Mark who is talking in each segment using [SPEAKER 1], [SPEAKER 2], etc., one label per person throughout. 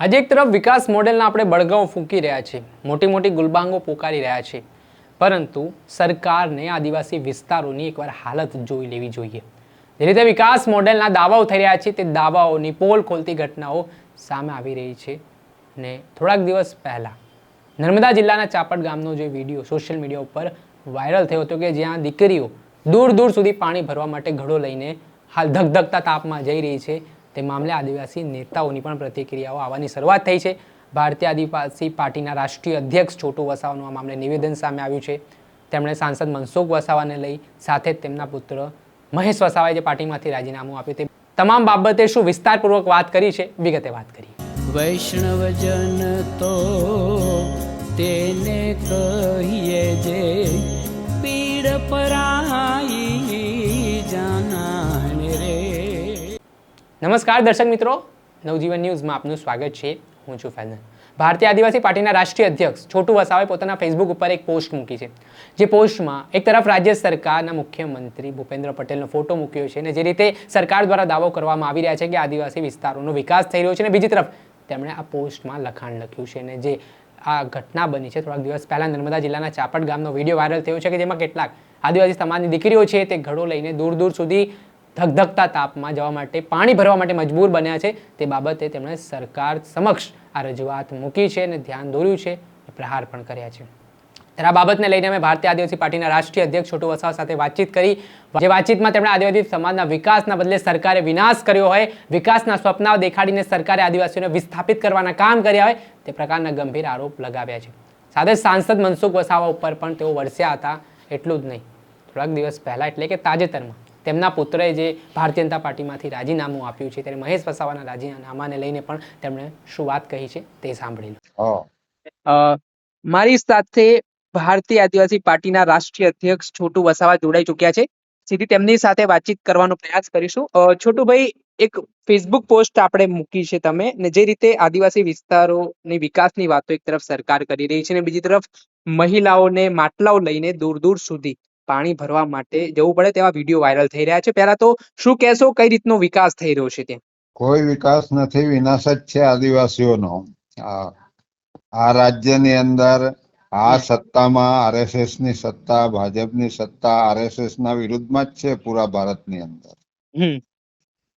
[SPEAKER 1] આજે એક તરફ વિકાસ મોડેલના આપણે બળગાઓ ફૂંકી રહ્યા છીએ. મોટી મોટી ગુલબાંગો પોકારી રહ્યા છે પરંતુ સરકારને આદિવાસી વિસ્તારોની એકવાર હાલત જોઈ લેવી જોઈએ. જે રીતે વિકાસ મોડેલના દાવાઓ થઈ રહ્યા છે, તે દાવાઓની પોલ ખોલતી ઘટનાઓ સામે આવી રહી છે. ને થોડાક દિવસ પહેલાં નર્મદા જિલ્લાના ચાપડ ગામનો જે વીડિયો સોશિયલ મીડિયા ઉપર વાયરલ થયો હતો કે જ્યાં દીકરીઓ દૂર દૂર સુધી પાણી ભરવા માટે ઘડો લઈને હાલ ધગધગતા તાપમાં જઈ રહી છે. તે મામલે આદિવાસી નેતાઓની પણ પ્રતિક્રિયાઓ આવવાની શરૂઆત થઈ છે. ભારતીય આદિવાસી પાર્ટીના રાષ્ટ્રીય અધ્યક્ષ છોટુ વસાવાનું આ મામલે નિવેદન સામે આવ્યું છે. તેમણે સાંસદ મનસુખ વસાવાને લઈ સાથે જ તેમના પુત્ર મહેશ વસાવાએ જે પાર્ટીમાંથી રાજીનામું આપ્યું તે તમામ બાબતે શું વિસ્તારપૂર્વક વાત કરી છે? વિગતે વાત કરી
[SPEAKER 2] વૈષ્ણવજન તો તેને કહીએ જે પીડ પરાઈ
[SPEAKER 1] નમસ્કાર દર્શક મિત્રો. નવજીવન ન્યૂઝમાં આપનું સ્વાગત છે. હું છું ફૈઝન ભારતીય આદિવાસી પાર્ટીના રાષ્ટ્રીય અધ્યક્ષ છોટુ વસાવાએ પોતાના ફેસબુક ઉપર એક પોસ્ટ મૂકી છે. જે પોસ્ટમાં એક તરફ રાજ્ય સરકારના મુખ્યમંત્રી ભૂપેન્દ્ર પટેલનો ફોટો મૂક્યો છે અને જે રીતે સરકાર દ્વારા દાવો કરવામાં આવી રહ્યા છે કે આદિવાસી વિસ્તારોનો વિકાસ થઈ રહ્યો છે અને બીજી તરફ તેમણે આ પોસ્ટમાં લખાણ લખ્યું છે અને જે આ ઘટના બની છે થોડાક દિવસ પહેલાં નર્મદા જિલ્લાના ચાપટ ગામનો વીડિયો વાયરલ થયો છે કે જેમાં કેટલાક આદિવાસી સમાજની દીકરીઓ છે તે ઘડો લઈને દૂર દૂર સુધી ધગધગતા તાપમાં જવા માટે, પાણી ભરવા માટે મજબૂર બન્યા છે. તે બાબતે તેમણે સરકાર સમક્ષ આ રજૂઆત મૂકી છે અને ધ્યાન દોર્યું છે પ્રહાર પણ કર્યા છે. ત્યારે આ બાબતને લઈને અમે ભારતીય આદિવાસી પાર્ટીના રાષ્ટ્રીય અધ્યક્ષ છોટુ વસાવા સાથે વાતચીત કરી. જે વાતચીતમાં તેમણે આદિવાસી સમાજના વિકાસના બદલે સરકારે વિનાશ કર્યો હોય, વિકાસના સ્વપ્નાઓ દેખાડીને સરકારે આદિવાસીઓને વિસ્થાપિત કરવાના કામ કર્યા હોય, તે પ્રકારના ગંભીર આરોપ લગાવ્યા છે. સાથે સાંસદ મનસુખ વસાવા ઉપર પણ તેઓ વરસ્યા હતા, એટલું જ નહીં. થોડાક દિવસ પહેલાં એટલે કે તાજેતરમાં તેમના પુત્રએ જે ભારતીય જનતા પાર્ટીમાંથી રાજીનામું આપ્યું છે ત્યારે મહેશ વસાવાના રાજીનામાને લઈને પણ તેમણે શું વાત કહી છે તે સાંભળી લો.
[SPEAKER 3] મારી સાથે ભારતીય આદિવાસી પાર્ટીના રાષ્ટ્રીય અધ્યક્ષ છોટુ વસાવા જોડાઈ ચુક્યા છે. સીધી તેમની સાથે વાતચીત કરવાનો પ્રયાસ કરીશું. છોટુભાઈ એક ફેસબુક પોસ્ટ આપણે મૂકી છે તમે ને જે રીતે આદિવાસી વિસ્તારોની વિકાસની વાતો એક તરફ સરકાર કરી રહી છે ને બીજી તરફ મહિલાઓને માટલાઓ લઈને દૂર દૂર સુધી પાણી ભરવા માટે જવું પડે તેવા વીડિયો વાયરલ થઈ રહ્યા છે. પહેલા તો શું કહેશો? કઈ રીતનો વિકાસ થઈ રહ્યો છે ત્યાં?
[SPEAKER 4] કોઈ વિકાસ નથી. વિનાશ જ છે આદિવાસીઓનો. આ રાજ્યની અંદર આ સત્તામાં આરએસએસની સત્તા ભાજપની સત્તા આરએસએસ ના વિરુદ્ધમાં જ છે પૂરા ભારતની અંદર.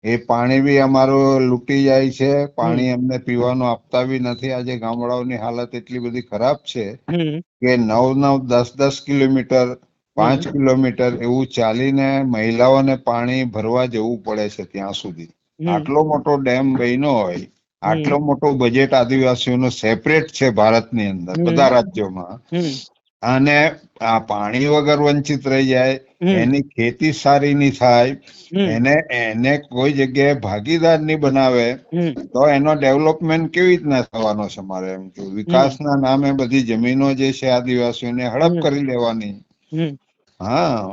[SPEAKER 4] એ પાણી બી અમારું લૂંટી જાય છે. પાણી અમને પીવાનું આપતા બી નથી. આજે ગામડાઓની હાલત એટલી બધી ખરાબ છે કે નવ નવ દસ દસ કિલોમીટર પાંચ કિલોમીટર એવું ચાલીને મહિલાઓને પાણી ભરવા જવું પડે છે ત્યાં સુધી. આટલો મોટો ડેમ બન્યો હોય આટલો મોટો બજેટ આદિવાસીઓનો સેપરેટ છે ભારતની અંદર બધા રાજ્યોમાં. અને આ પાણી વગર વંચિત રહી જાય એની ખેતી સારી નહીં થાય એને એને કોઈ જગ્યાએ ભાગીદાર નહીં બનાવે તો એનો ડેવલપમેન્ટ કેવી રીતના થવાનો છે મારે એમ કે વિકાસના નામે બધી જમીનો જે છે આદિવાસીઓને હડપ કરી લેવાની. હા.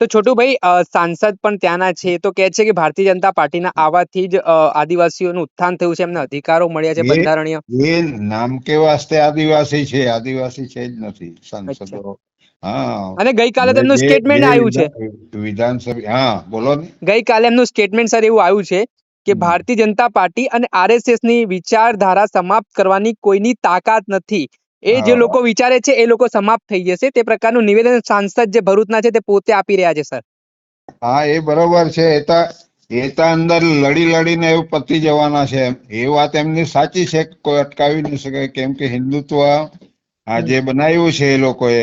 [SPEAKER 3] તો છોટુભાઈ સાંસદ પણ ત્યાંના છે તો કહે છે કે ભારતીય જનતા પાર્ટીના આવાથી જ આદિવાસીઓનું ઉત્થાન થયું છે એમને અધિકારો મળ્યા છે બંધારણીય.
[SPEAKER 4] એ નામ કે વાસ્તે આદિવાસી છે આદિવાસી છે જ નથી સાંસદો. હા.
[SPEAKER 3] અને ગઈકાલે તેમનું સ્ટેટમેન્ટ આવ્યું છે.
[SPEAKER 4] વિધાનસભા હા બોલો ને.
[SPEAKER 3] ગઈકાલે એમનું સ્ટેટમેન્ટ સર એવું આવ્યું છે કે ભારતીય જનતા પાર્ટી અને આરએસએસની વિચારધારા સમાપ્ત કરવાની કોઈની તાકાત નથી. એ જે લોકો વિચારે છે એ લોકો સમાપ્ત થઈ જશે. તે પ્રકારનું નિવેદન સાંસદ જે ભરૂચના છે તે પોતે આપી રહ્યા છે સર.
[SPEAKER 4] હા એ બરોબર છે. એ તો એ તો અંદર લડી લડીને એવું પતી જવાના છે. એ વાત એમની સાચી છે કોઈ અટકાવી ન શકે. કેમ કે હિન્દુત્વ આ જે બનાવ્યું છે એ લોકોએ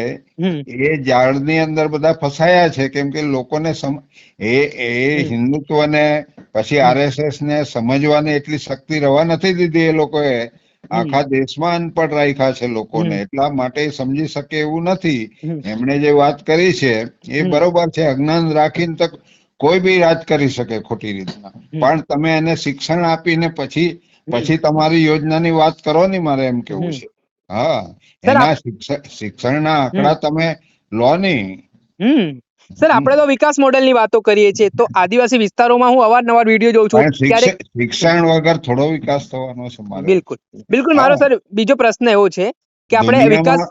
[SPEAKER 4] એ જાળની અંદર બધા ફસાયા છે. કેમ કે લોકોને સમ એ એ. હિન્દુત્વને પછી આરએસએસ ને સમજવાની એટલી શક્તિ રવા નથી દીધી એ લોકોએ. આખા દેશમાં અનપઢ રાખ્યા છે લોકોને. એટલા માટે સમજી શકે એવું નથી. એમણે જે વાત કરી છે એ બરોબર છે. અજ્ઞાન રાખીને તો કોઈ બી રાજ કરી શકે ખોટી રીતના. પણ તમે એને શિક્ષણ આપીને પછી પછી તમારી યોજનાની વાત કરો ને મારે એમ કેવું છે. હા. એના શિક્ષણ શિક્ષણના આંકડા તમે લો નહીં
[SPEAKER 3] સર આપણે તો વિકાસ મોડેલની વાતો કરીએ છીએ. તો આદિવાસી વિસ્તારોમાં હું અવારનવાર વીડિયો જોઉં છું.
[SPEAKER 4] શિક્ષણ વગર થોડો વિકાસ થવાનો છે મારે.
[SPEAKER 3] બિલકુલ. બિલકુલ મારો સર બીજો પ્રશ્ન એવો છે કે આપણે વિકાસ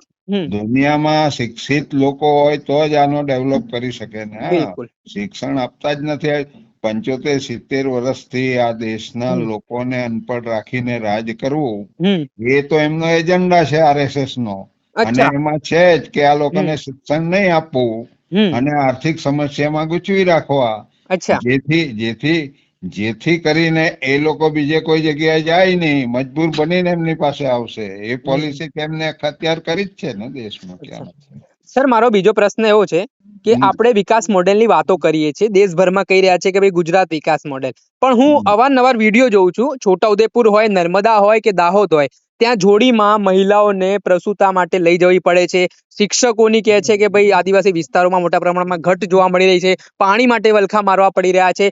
[SPEAKER 4] દુનિયામાં શિક્ષિત લોકો હોય તો જ આનો ડેવલપ કરી શકે ને શિક્ષણ આપતા જ નથી. પંચોતેર સિત્તેર વર્ષથી આ દેશના લોકોને અનપઢ રાખીને રાજ કરવું એ તો એમનો એજન્ડા છે આરએસએસ નો અને એમાં છે જ કે આ લોકોને શિક્ષણ નહીં આપવું. અને આર્થિક સમસ્યામાં ગુચવી રાખવા. જેથી જેથી જેથી કરીને એ લોકો બીજે કોઈ જગ્યાએ જાય નહીં મજબૂર બનીને એમની પાસે આવશે. એ પોલિસી તેમને અત્યાર કરી જ છે ને દેશમાં
[SPEAKER 3] સર મારો બીજો પ્રશ્ન એવો છે કે આપણે વિકાસ મોડેલની વાતો કરીએ છીએ. દેશભરમાં કહી રહ્યા છે કે ભાઈ ગુજરાત વિકાસ મોડેલ. પણ હું. અવારનવાર વીડિયો જોઉં છું. છોટા ઉદેપુર હોય નર્મદા હોય કે દાહોદ હોય. ત્યાં જોડીમાં મહિલાઓને પ્રસૂતા માટે લઈ જવી પડે છે. શિક્ષકોની કહે છે કે ભાઈ આદિવાસી વિસ્તારોમાં મોટા પ્રમાણમાં ઘટ જોવા મળી રહી છે. પાણી માટે વલખા મારવા પડી રહ્યા છે.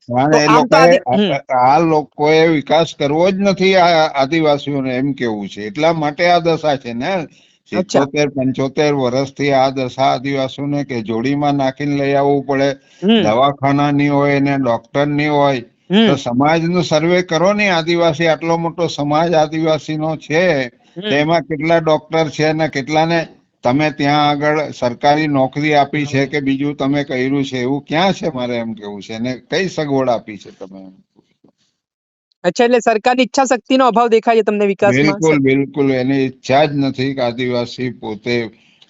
[SPEAKER 4] આ લોકોએ વિકાસ કરવો જ નથી આ આદિવાસીઓને એમ કેવું છે. એટલા માટે આ દશા છે ને? સિત્તોતેર પંચોતેર વર્ષથી આ દશા આદિવાસીઓને કે જોડીમાં નાખીને લઈ આવવું પડે. દવાખાના ની હોય ને ડોક્ટરની હોય તો સમાજનું સર્વે કરો ને આદિવાસી આટલો મોટો સમાજ આદિવાસીનો છે. તેમાં કેટલા ડોક્ટર છે ને કેટલાને તમે ત્યાં આગળ સરકારી નોકરી આપી છે કે બીજું તમે કર્યું છે એવું ક્યાં છે મારે એમ કેવું છે ને કઈ સગવડ આપી છે તમે
[SPEAKER 3] અચ્છા એટલે સરકારની ઈચ્છા શક્તિનો અભાવ દેખાય છે તમને વિકાસમાં?
[SPEAKER 4] બિલકુલ બિલકુલ એની ઈચ્છા જ નથી કે આદિવાસી પોતે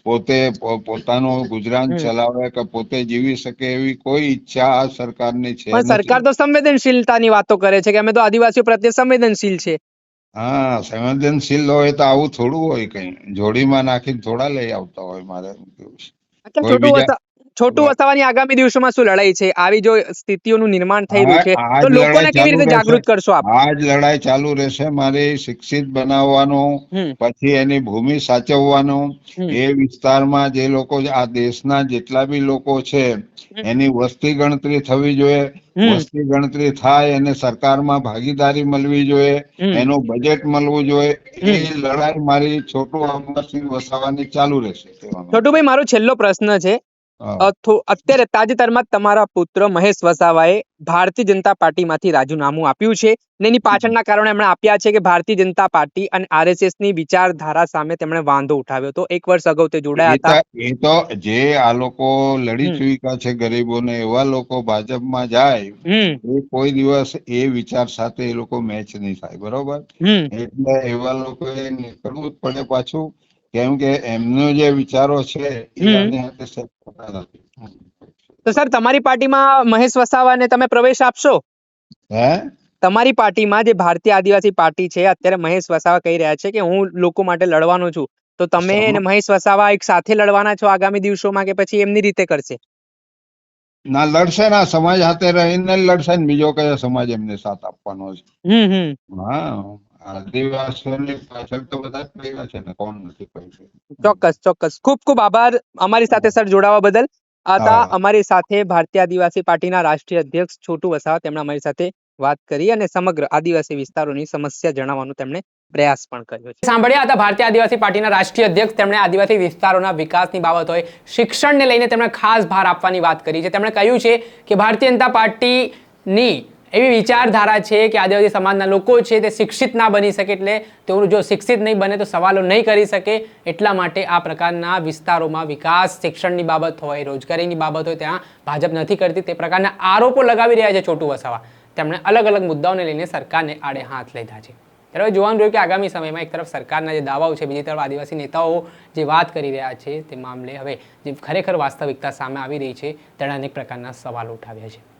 [SPEAKER 4] પોતે પોતાનું ગુજરાન ચલાવે કે પોતે જીવી શકે એવી કોઈ ઈચ્છા આ સરકારની છે
[SPEAKER 3] પણ સરકાર તો સંવેદનશીલતાની વાતો કરે છે કે અમે તો આદિવાસીઓ પ્રત્યે સંવેદનશીલ છે.
[SPEAKER 4] હા સંવેદનશીલ હોય તો આવું થોડું હોય કઈ. જોડીમાં નાખીને થોડા લઈ આવતા હોય મારે.
[SPEAKER 3] છોટું વસાવાની આગામી દિવસોમાં શું લડાઈ છે? આવી જો સ્થિતિઓનું નિર્માણ થઈ રહ્યું છે તો લોકોને કેવી રીતે જાગૃત. કરશો આપ?
[SPEAKER 4] આ જ લડાઈ ચાલુ રહેશે. મારે શિક્ષિત બનાવવાનું પછી એની ભૂમિ સાચવવાનું. એ વિસ્તારમાં જે લોકો આ દેશના જેટલા બી લોકો છે એની વસ્તી ગણતરી થવી જોઈએ. વસ્તી ગણતરી થાય એને સરકારમાં ભાગીદારી મળવી જોઈએ એનું બજેટ મળવું જોઈએ. એ લડાઈ મારી છોટુ અમરસિંહ વસાવાની ચાલુ રહેશે.
[SPEAKER 3] છોટુભાઈ મારો છેલ્લો પ્રશ્ન છે. અત્યારે તાજેતરમાં તમારા પુત્ર મહેશ વસાવાએ ભારતીય જનતા પાર્ટીમાંથી રાજીનામું આપ્યું છે ને એની પાછળના કારણે એમણે આપ્યા છે કે ભારતીય જનતા પાર્ટી અને આરએસએસની વિચારધારા સામે તેમણે વાંધો ઉઠાવ્યો હતો. એક વર્ષ અગાઉ તે જોડાયા હતા.
[SPEAKER 4] એ તો જે આ લોકો લડી. ચૂક્યા છે ગરીબોને એવા લોકો ભાજપમાં જાય એ કોઈ દિવસ એ વિચાર સાથે એ લોકો મેચ નહીં થાય બરોબર? એટલે એવા લોકોએ નીકળવું જ પડે પાછું. કેમ કે એમનો જે વિચારો છે
[SPEAKER 3] તો સર તમારી પાર્ટીમાં મહેશ વસાવાને તમે પ્રવેશ આપશો?
[SPEAKER 4] હે?
[SPEAKER 3] તમારી પાર્ટીમાં જે ભારતીય આદિવાસી પાર્ટી છે અત્યારે મહેશ વસાવા કહી રહ્યા છે કે હું લોકો માટે લડવાનો છું. તો તમે અને મહેશ વસાવા એક સાથે લડવાના છો આગામી દિવસોમાં કે પછી એમની રીતે કરશે?
[SPEAKER 4] ના લડશે ના સમાજ સાથે રહીને લડશે ને બીજો કયો સમાજ એમને સાથ આપવાનો છે? હા.
[SPEAKER 3] ચોક્કસ ચોક્કસ. ખૂબ ખૂબ આભાર અમારી સાથે સર જોડાવા બદલ. હતા અમારી સાથે ભારતીય આદિવાસી પાર્ટીના રાષ્ટ્રીય અધ્યક્ષ છોટુ વસાવા તેમણે અમારી સાથે વાત કરી અને સમગ્ર આદિવાસી વિસ્તારોની સમસ્યા જણાવવાનો તેમણે પ્રયાસ પણ કર્યો છે.
[SPEAKER 1] સાંભળ્યા હતા ભારતીય આદિવાસી પાર્ટીના રાષ્ટ્રીય અધ્યક્ષ તેમણે આદિવાસી વિસ્તારોના વિકાસની બાબત હોય શિક્ષણને લઈને તેમણે ખાસ ભાર આપવાની વાત કરી છે. તેમણે કહ્યું છે કે ભારતીય જનતા પાર્ટીની એવી વિચારધારા છે કે આદિવાસી સમાજના લોકો છે તે શિક્ષિત ના બની શકે એટલે તેઓ જો શિક્ષિત નહીં બને તો સવાલો નહીં કરી શકે. એટલા માટે આ પ્રકારના વિસ્તારોમાં વિકાસ, શિક્ષણની બાબત હોય, રોજગારીની બાબત હોય, ત્યાં ભાજપ નથી કરતી. તે પ્રકારના આરોપો લગાવી રહ્યા છે છોટુ વસાવા. તેમણે અલગ અલગ મુદ્દાઓને લઈને સરકારને આડે હાથ લીધા છે. ત્યારે જોવાનું રહ્યું કે આગામી સમયમાં એક તરફ સરકારના જે દાવાઓ છે, બીજી તરફ આદિવાસી નેતાઓ જે વાત કરી રહ્યા છે તે મામલે હવે જે ખરેખર વાસ્તવિકતા સામે આવી રહી છે તેણે અનેક પ્રકારના સવાલો ઉઠાવ્યા છે.